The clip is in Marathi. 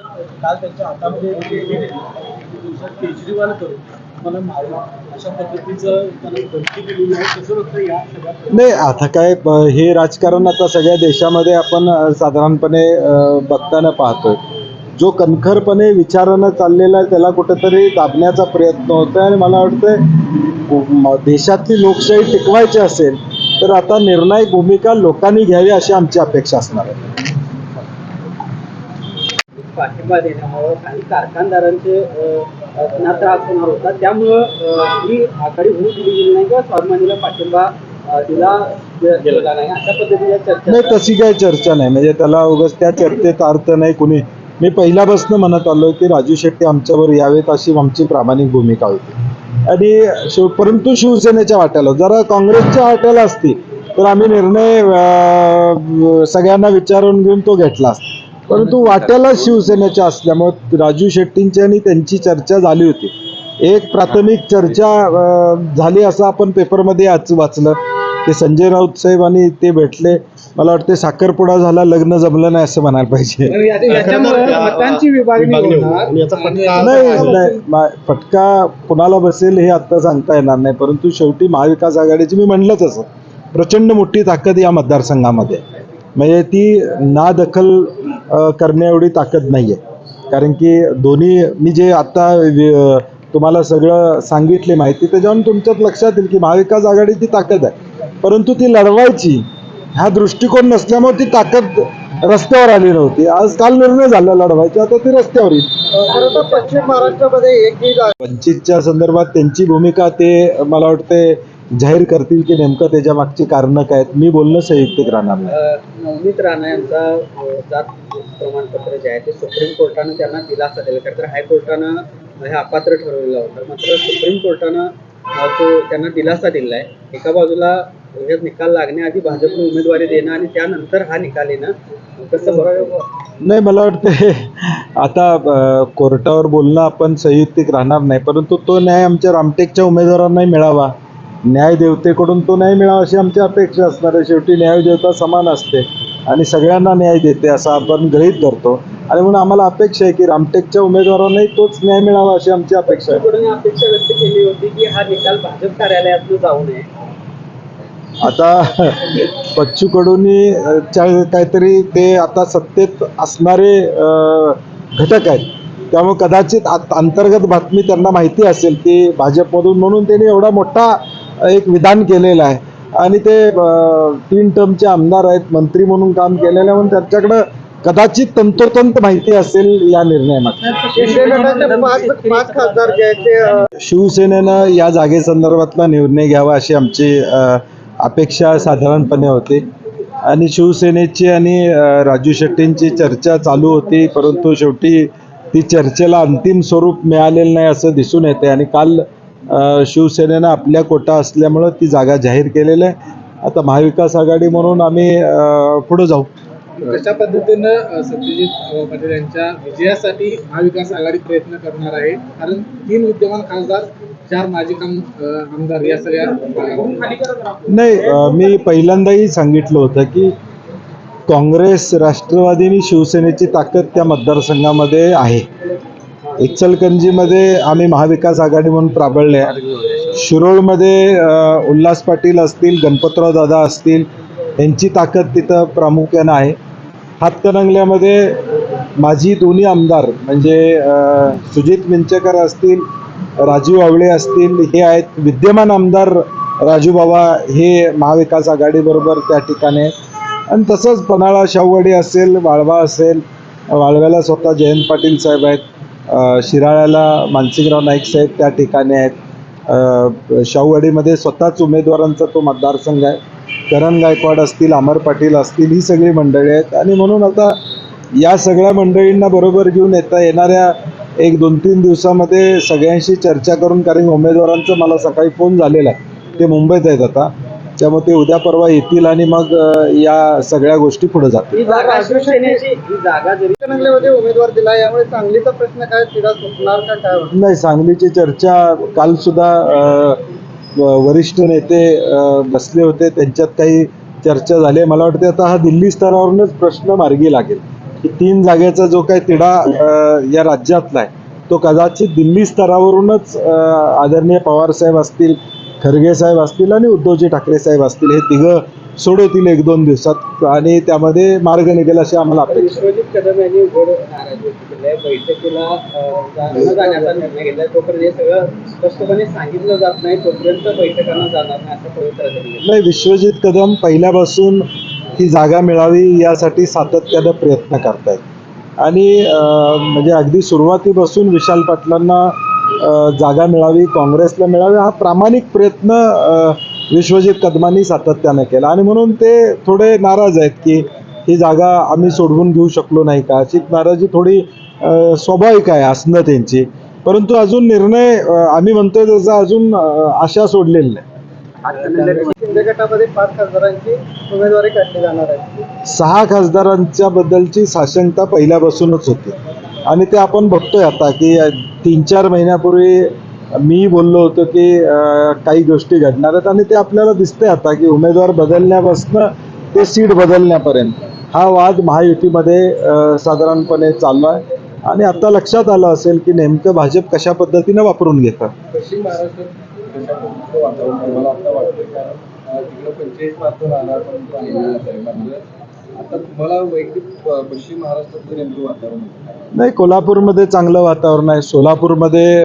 काल त्यांच्या हातामध्ये केजरीवाल मला मारला अशा पद्धतीचं धमकी दिलेली आहे कसं बघतं या सगळ्या नाही आता काय हे राजकारण आता सगळ्या देशामध्ये आपण साधारणपणे बघताना पाहतोय. जो कणखरपणे विचारानं चाललेला आहे त्याला कुठेतरी दाबण्याचा प्रयत्न होतोय आणि मला वाटतंय देशातली लोकशाही टिकवायची असेल तर आता निर्णायक भूमिका लोकांनी घ्यावी अशी आमची अपेक्षा असणार आहे. पाठिंबा देण्यामुळं काही कारखानदारांचे ना त्रास होणार होता त्यामुळं ही आघाडी होऊ दिली गेली नाही किंवा स्वाभिमानीला पाठिंबा अ, दिला गेला नाही. अशा पद्धतीच्या चर्चा नाही तशी काही चर्चा नाही. म्हणजे त्याला उगाच त्या चर्चेत अर्थ नाही. कुणी मी पहिल्यापासून म्हणत आलो की राजू शेट्टी आमच्यावर यावेत अशी आमची प्रामाणिक भूमिका होती. आणि शिव परंतु शिवसेनेच्या वाट्याला जरा काँग्रेसच्या वाट्याला असती तर आम्ही निर्णय अं, सगळ्यांना विचारून घेऊन तो घेतला असता. परंतु वाट्याला शिवसेनेच्या असल्यामुळे राजू शेट्टींची आणि त्यांची चर्चा झाली होती. एक प्राथमिक चर्चा झाली असं आपण पेपरमध्ये आज वाचलं. की संजय राऊत साहेब आणि ते भेटले. मला वाटते साखरपुडा झाला लग्न जमलं नाही असं म्हणायला पाहिजे. नाही नाही मा- फटका कुणाला बसेल हे आता सांगता येणार नाही. परंतु शेवटी महाविकास आघाडीची मी म्हणलं तसं प्रचंड मोठी ताकद या मतदारसंघामध्ये. म्हणजे ती ना दखल अ, करण्या एवढी ताकद नाही आहे कारण की दोन्ही मी जे आत्ता तुम्हाला सगळं सांगितले माहिती त्याच्यावरून तुमच्यात लक्षात येईल की महाविकास आघाडीची ताकद आहे. परंतु ती लढवायची हा दृष्टिकोन नसल्यामुळे ती ताकद रस्त्यावर आली नव्हती. आज काल निर्णय झाला लढवायचा आता ती रस्त्यावर येईल. पश्चिम महाराष्ट्रामध्ये वंचितच्या संदर्भात त्यांची भूमिका ते मला वाटते जाहीर करतील की नेमकं त्याच्या मागची कारणं काय आहेत? मी बोलणं संयुक्तिक राहणार नाही. नवनीत राणा यांचा जात प्रमाणपत्र जे आहे ते सुप्रीम कोर्टानं त्यांना दिलासा दिला. खरं तर हायकोर्टानं हे अपात्र ठरवलेलं होतं. मात्र सुप्रीम कोर्टानं तो त्यांना दिलासा दिला आहे एका बाजूला ह्याच्यात निकाल लागण्याआधी भाजपनं उमेदवारी देणं आणि त्यानंतर हा निकाल येणं कसं बघावं नाही मला वाटतं आता कोर्टावर बोलणं आपण संयुक्तिक राहणार नाही. परंतु तो न्याय आमच्या रामटेकच्या उमेदवारांनाही मिळावा. न्याय देवतेकडून तो न्याय मिळावा अशी आमची अपेक्षा असणार आहे. शेवटी न्यायदेवता समान असते आणि सगळ्यांना न्याय देते असं आपण गृहीत धरतो. आणि म्हणून आम्हाला अपेक्षा आहे की रामटेकच्या उमेदवारांनाही तोच न्याय मिळावा अशी आमची अपेक्षा आहे. अपेक्षा व्यक्त केली होती की हा निकाल भाजप कार्यालयातून जाऊ नये. आता बच्चू कडूनी अ, च्या काहीतरी ते आता सत्तेत असणारे घटक आहेत. त्यामुळे कदाचित अंतर्गत बातमी त्यांना माहिती असेल की भाजपमधून म्हणून त्यांनी एवढा मोठा एक विधान केलेलं आहे. आणि ते तीन टर्मचे आमदार आहेत मंत्री म्हणून काम केलेलं आहे म्हणून त्यांच्याकडं कदाचित तंतोतंत माहिती असेल या निर्णयामध्ये. शिवसेनेनं या जागेसंदर्भातला निर्णय घ्यावा अशी आमची अपेक्षा साधारणपणे होती. आणि शिवसेनेची आणि राजू शेट्टींची चर्चा चालू होती परंतु शेवटी ती चर्चेला अंतिम स्वरूप मिळालेलं नाही असं दिसून येते आणि काल शिवसेनेनं आपल्या कोटा असल्यामुळं ती जागा जाहीर केलेलं आहे. आता महाविकास आघाडी म्हणून आम्ही पुढं जाऊ. कशा पद्धतीनं सत्यजित पाटील यांच्या विजयासाठी महाविकास आघाडी प्रयत्न करणार आहे? कारण तीन विद्यमान खासदार चार माजी आमदार या सगळ्या नाही मी पहिल्यांदाही सांगितलं होतं की काँग्रेस राष्ट्रवादी आणि शिवसेनेची ताकद त्या मतदारसंघामध्ये आहे. इचलकंजीमध्ये आम्ही महाविकास आघाडी म्हणून प्राबळले शिरोळमध्ये उल्हास पाटील असतील गणपतराव दादा असतील यांची ताकद तिथं प्रामुख्यानं आहे. हातकणंगल्यामध्ये माझी दोन्ही आमदार म्हणजे सुजित मिंचेकर असतील राजीव आवळे असतील हे आहेत विद्यमान आमदार राजूबाबा हे महाविकास आघाडीबरोबर त्या ठिकाणी आणि तसंच पन्हाळा शाहूवाडी असेल वाळवा असेल वाळव्याला स्वतः जयंत पाटील साहेब आहेत. शिराळ्याला मानसिंगराव नाईक साहेब त्या ठिकाणी आहेत. शाहूवाडीमध्ये स्वतःच उमेदवारांचा तो मतदारसंघ आहे. करण गायकवाड असतील अमर पाटील असतील ही सगळी मंडळी आहेत. आणि म्हणून आता या सगळ्या मंडळींना बरोबर घेऊन येता येणाऱ्या एक दोन तीन दिवसामध्ये सगळ्यांशी चर्चा करून कारण उमेदवारांचं मला सकाळी फोन झालेला आहे. ते मुंबईत आहेत आता. त्यामुळे ते उद्या परवा येतील आणि मग या सगळ्या गोष्टी पुढे जातील. ही ही उमेदवार दिला. यामुळे सांगलीचा प्रश्न काय? सुटणार का? काय? नाही सांगलीची चर्चा काल सुद्धा वरिष्ठ नेते बसले होते. त्यांच्यात काही चर्चा झाली मला वाटते आता हा दिल्ली स्तरावरूनच प्रश्न मार्गी लागेल. की तीन जागेचा जो काही तिढा या राज्यातला आहे तो कदाचित दिल्ली स्तरावरूनच आदरणीय पवार साहेब असतील खरगे साहेब असतील आणि उद्धवजी ठाकरे साहेब असतील हे तिघं सोडवतील एक दोन दिवसात. आणि त्यामध्ये मार्ग निघेल अशी आम्हाला अपेक्षा कदम यांनी उघड नाराजी व्यक्त केली आहे बैठकीला अं, जा- न जाण्याचा निर्णय घेतला. तोपर्यंत हे सगळं स्पष्टपणे सांगितलं जात नाही. तोपर्यंत बैठकांना जाणार नाही असं पवित्र त्यांनी घेतलं नाही विश्वजित कदम पहिल्यापासून ही जागा मिळावी यासाठी सातत्यानं प्रयत्न करतायत. आणि अं, म्हणजे अगदी सुरुवातीपासून विशाल पाटलांना जागा मिळावी काँग्रेसला मिळावी हा प्रामाणिक प्रयत्न विश्वजित कदमांनी सातत्यानं केला. आणि म्हणून ते थोडे नाराज आहेत की ही जागा आम्ही सोडवून घेऊ शकलो नाही का? अशी नाराजी थोडी स्वाभाविक आहे असणं त्यांची. परंतु अजून निर्णय आम्ही म्हणतोय त्याचा अजून आशा सोडलेली नाही. शिंदे गटामध्ये पाच खासदारांची उमेदवारी काढली जाणार आहे. सहा खासदारांच्या बद्दलची साशंकता पहिल्यापासूनच होती. आणि ते आपण बघतोय आता की तीन चार महिन्यापूर्वी मी बोललो होतो की काही गोष्टी घडणार आहेत आणि ते आपल्याला दिसतंय आता की उमेदवार बदलण्यापासून ते सीट बदलण्यापर्यंत. हा वाद महायुतीमध्ये साधारणपणे चालू आहे आणि आता लक्षात आलं असेल की नेमकं भाजप कशा पद्धतीनं वापरून घेतं? पश्चिम नाही कोल्हापूरमध्ये चांगलं वातावरण आहे. सोलापूरमध्ये